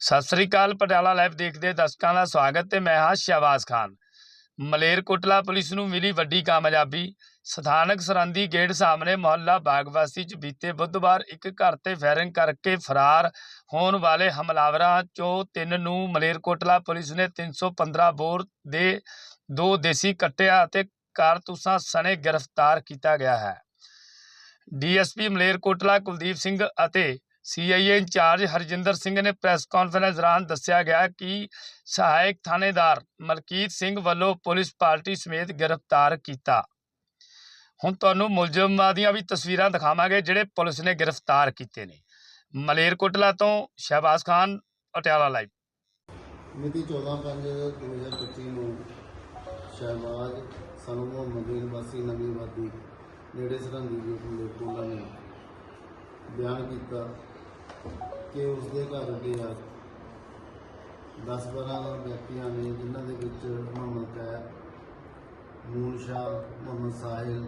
ਸਤਿ ਸ੍ਰੀ ਅਕਾਲ, Patiala live ਦੇਖਦੇ ਦਰਸ਼ਕਾਂ ਦਾ ਸਵਾਗਤ ਤੇ ਮੈਂ ਹਾਂ ਸ਼ਹਿਬਾਜ਼ ਖਾਨ। ਮਲੇਰਕੋਟਲਾ ਪੁਲਿਸ ਨੂੰ ਮਿਲੀ ਵੱਡੀ ਕਾਮਯਾਬੀ। ਸਥਾਨਕ ਸਰੰਦੀ ਗੇਟ ਸਾਹਮਣੇ ਮੁਹੱਲਾ ਬਾਗਵਾਸੀ 'ਚ ਬੀਤੇ ਬੁੱਧਵਾਰ ਇੱਕ ਘਰ ਤੇ ਫਾਇਰਿੰਗ ਕਰਕੇ ਫਰਾਰ ਹੋਣ ਵਾਲੇ ਹਮਲਾਵਰਾਂ 'ਚੋਂ ਤਿੰਨ ਨੂੰ ਮਲੇਰਕੋਟਲਾ ਪੁਲਿਸ ਨੇ 315 ਬੋਰ ਦੇ ਦੋ ਦੇਸੀ ਕੱਟਿਆ ਅਤੇ ਕਾਰਤੂਸਾਂ ਸਣੇ ਗ੍ਰਿਫਤਾਰ ਕੀਤਾ ਗਿਆ ਹੈ। ਡੀਐਸਪੀ ਮਲੇਰਕੋਟਲਾ ਕੁਲਦੀਪ ਸਿੰਘ ਅਤੇ ਸੀਆਈਏ ਇੰਚਾਰਜ ਹਰਜਿੰਦਰ ਸਿੰਘ ਨੇ ਪ੍ਰੈਸ ਕਾਨਫਰੰਸ ਦੌਰਾਨ ਦੱਸਿਆ ਗਿਆ ਕਿ ਸਹਾਇਕ ਥਾਣੇਦਾਰ ਮਲਕੀਤ ਸਿੰਘ ਵੱਲੋਂ ਪੁਲਿਸ ਪਾਰਟੀ ਸਮੇਤ ਗ੍ਰਿਫਤਾਰ ਕੀਤਾ। ਹੁਣ ਤੁਹਾਨੂੰ ਮੁਲਜ਼ਮਾਂ ਦੀਆਂ ਵੀ ਤਸਵੀਰਾਂ ਦਿਖਾਵਾਂਗੇ ਜਿਹੜੇ ਪੁਲਿਸ ਨੇ ਗ੍ਰਿਫਤਾਰ ਕੀਤੇ ਨੇ। ਮਲੇਰਕੋਟਲਾ ਤੋਂ ਸ਼ਹਿਬਾਜ਼ ਖਾਨ, ਪਟਿਆਲਾ ਲਾਈਵ। ਮਿਤੀ 14/5/2025 ਨੂੰ ਸ਼ਹਿਬਾਜ਼ ਸਾਨੂੰ ਮੁਹੰਮਦ ਨਿਵਾਸੀ ਨਵੀਂ ਆਬਾਦੀ ਨੇੜੇ ਸਰਹੰਦੀ ਦੇ ਮਲੇਰਕੋਟਲਾ ਨੇ ਬਿਆਨ ਕੀਤਾ ਕਿ ਉਸ ਦੇ ਘਰ ਅੱਗੇ ਆ 10-12 ਵਿਅਕਤੀਆਂ ਨੇ, ਜਿਨ੍ਹਾਂ ਦੇ ਵਿੱਚ ਮੁਹੰਮਦ ਕੈਰ ਮੂਨ ਸ਼ਾਹ, ਮੁਹੰਮਦ ਸਾਹਿਲ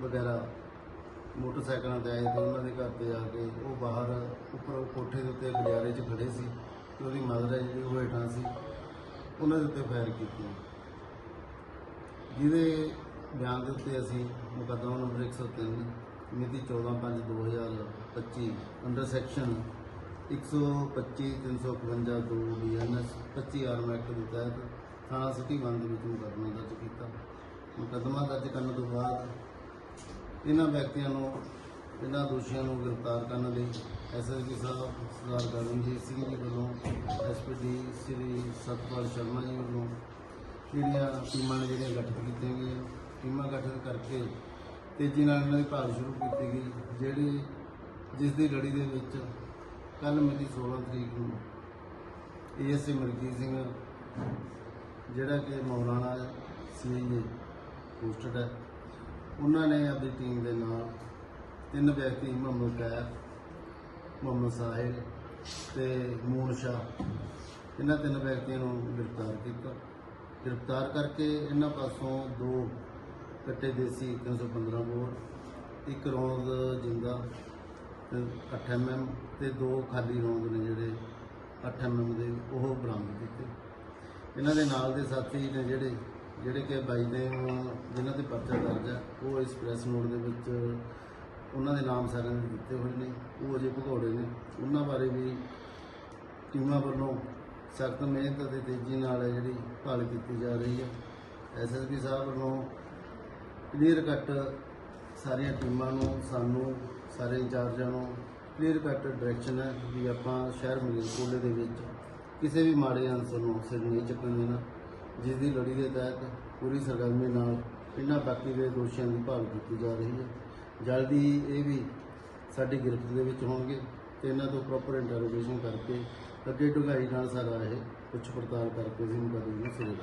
ਵਗੈਰਾ ਮੋਟਰਸਾਈਕਲਾਂ ਤੇ ਆਏ ਤੇ ਉਹਨਾਂ ਦੇ ਘਰ ਤੇ ਆ ਕੇ ਉਹ ਬਾਹਰ ਉੱਪਰ ਕੋਠੇ ਦੇ ਉੱਤੇ ਗਲਿਆਰੇ 'ਚ ਖੜੇ ਸੀ ਤੇ ਉਹਦੀ ਮਦਰ ਹੈ ਜਿਹੜੀ ਉਹ ਹੇਠਾਂ ਸੀ। ਉਹਨਾਂ ਦੇ ਉੱਤੇ ਫਾਇਰ ਕੀਤੇ। ਜਿਹਦੇ ਬਿਆਨ ਦੇ ਉੱਤੇ ਅਸੀਂ ਮੁਕੱਦਮਾ ਨੰਬਰ 103 ਮਿਤੀ 14/5/2025 under section 125 352 2 BNS 25 arm act ਦੇ ਤਹਿਤ ਥਾਣਾ ਸਿਟੀ ਬੰਦ ਦੇ ਵਿੱਚ ਮੁਕੱਦਮਾ ਦਰਜ ਕੀਤਾ। ਮੁਕੱਦਮਾ ਦਰਜ ਕਰਨ ਤੋਂ ਬਾਅਦ ਇਹਨਾਂ ਵਿਅਕਤੀਆਂ ਨੂੰ, ਇਹਨਾਂ ਦੋਸ਼ੀਆਂ ਨੂੰ ਗ੍ਰਿਫਤਾਰ ਕਰਨ ਲਈ ਐਸਐਸਪੀ ਸਾਹਿਬ, ਸਰਦਾਰ ਗਗਨਜੀਤ ਸਿੰਘ ਜੀ ਵੱਲੋਂ ਐਸਪੀਡੀ ਸ੍ਰੀ ਸਤਪਾਲ ਸ਼ਰਮਾ ਜੀ ਵੱਲੋਂ ਜਿਹੜੀਆਂ ਟੀਮਾਂ ਨੇ ਜਿਹੜੀਆਂ ਗਠਿਤ ਕੀਤੀਆਂ ਗਈਆਂ ਟੀਮਾਂ ਗਠਿਤ ਕਰਕੇ ਤੇਜ਼ੀ ਨਾਲ ਇਹਨਾਂ ਦੀ ਭਾਲ ਸ਼ੁਰੂ ਕੀਤੀ ਗਈ, ਜਿਹੜੀ ਜਿਸ ਦੀ ਲੜੀ ਦੇ ਵਿੱਚ ਕੱਲ ਮਿਤੀ 16 ਤਰੀਕ ਨੂੰ ਏਐਸਏ ਮਲਕੀਤ ਸਿੰਘ, ਜਿਹੜਾ ਕਿ ਮੌਲਾਨਾ ਸੀਏ ਪੋਸਟਡ ਹੈ, ਉਹਨਾਂ ਨੇ ਆਪਣੀ ਟੀਮ ਦੇ ਨਾਲ ਤਿੰਨ ਵਿਅਕਤੀ, ਮੁਹੰਮਦ ਕੈਰ ਮੁਹੰਮਦ ਸਾਹਿਲ ਤੇ ਮੂਨ ਸ਼ਾਹ, ਇਹਨਾਂ ਤਿੰਨ ਵਿਅਕਤੀਆਂ ਨੂੰ ਗ੍ਰਿਫਤਾਰ ਕੀਤਾ। ਗ੍ਰਿਫਤਾਰ ਕਰਕੇ ਇਹਨਾਂ ਪਾਸੋਂ ਦੋ ਕੱਟੇ ਦੇਸੀ 315 ਬੋਰ, ਇੱਕ ਰੌਂਦ ਜਿੰਦਾ 8 ਐਮਐਮ ਤੇ ਦੋ ਖਾਲੀ ਰੌਂਦ ਨੇ ਜਿਹੜੇ 8 ਐਮਐਮ ਦੇ, ਉਹ ਬਰਾਮਦ ਕੀਤੇ। ਇਹਨਾਂ ਦੇ ਨਾਲ ਦੇ ਸਾਥੀ ਨੇ ਜਿਹੜੇ ਜਿਹੜੇ ਕਿ ਬਾਈ ਦੇ ਜਿਨ੍ਹਾਂ ਤੇ ਪਰਚਾ ਦਰਜ ਹੈ, ਉਹ ਇਸ ਪ੍ਰੈਸ ਨੋਟ ਦੇ ਵਿੱਚ ਉਹਨਾਂ ਦੇ ਨਾਮ ਸਾਰਿਆਂ ਦੇ ਦਿੱਤੇ ਹੋਏ ਨੇ, ਉਹ ਅਜੇ ਭਗੌੜੇ ਨੇ। ਉਹਨਾਂ ਬਾਰੇ ਵੀ ਟੀਮਾਂ ਵੱਲੋਂ ਸਖਤ ਮਿਹਨਤ ਅਤੇ ਤੇਜ਼ੀ ਨਾਲ ਜਿਹੜੀ ਭਾਲ ਕੀਤੀ ਜਾ ਰਹੀ ਹੈ। ਐਸਐਸਪੀ ਸਾਹਿਬ ਵੱਲੋਂ ਕਲੀਅਰ ਕੱਟ ਸਾਰੀਆਂ ਟੀਮਾਂ ਨੂੰ, ਸਾਨੂੰ, ਸਾਰੇ ਇੰਚਾਰਜਾਂ ਨੂੰ ਕਲੀਅਰ ਕੱਟ ਡਾਇਰੈਕਸ਼ਨ ਹੈ ਵੀ ਆਪਾਂ ਸ਼ਹਿਰ ਮਲੇਰਕੋਟਲੇ ਦੇ ਵਿੱਚ ਕਿਸੇ ਵੀ ਮਾੜੇ ਅੰਸਰ ਨੂੰ ਸਿਰ ਨਹੀਂ ਚੱਕਣ ਦੇਣਾ ਜਿਸ ਦੀ ਲੜੀ ਦੇ ਤਹਿਤ ਪੂਰੀ ਸਰਗਰਮੀ ਨਾਲ ਇਹਨਾਂ ਬਾਕੀ ਦੇ ਦੋਸ਼ੀਆਂ ਦੀ ਭਾਲ ਕੀਤੀ ਜਾ ਰਹੀ ਹੈ। ਜਲਦੀ ਇਹ ਵੀ ਸਾਡੀ ਗ੍ਰਿਫਤ ਦੇ ਵਿੱਚ ਹੋਣਗੇ ਤੇ ਇਹਨਾਂ ਤੋਂ ਪ੍ਰੋਪਰ ਇੰਟਰੋਗੇਸ਼ਨ ਕਰਕੇ ਅੱਗੇ ਢੁਗਾਈ ਨਾਲ ਸਾਰਾ ਇਹ ਪੁੱਛ ਪੜਤਾਲ ਕਰਕੇ ਅਸੀਂ ਮੁਕੱਦਮੇ ਨੂੰ ਸਿਰੇ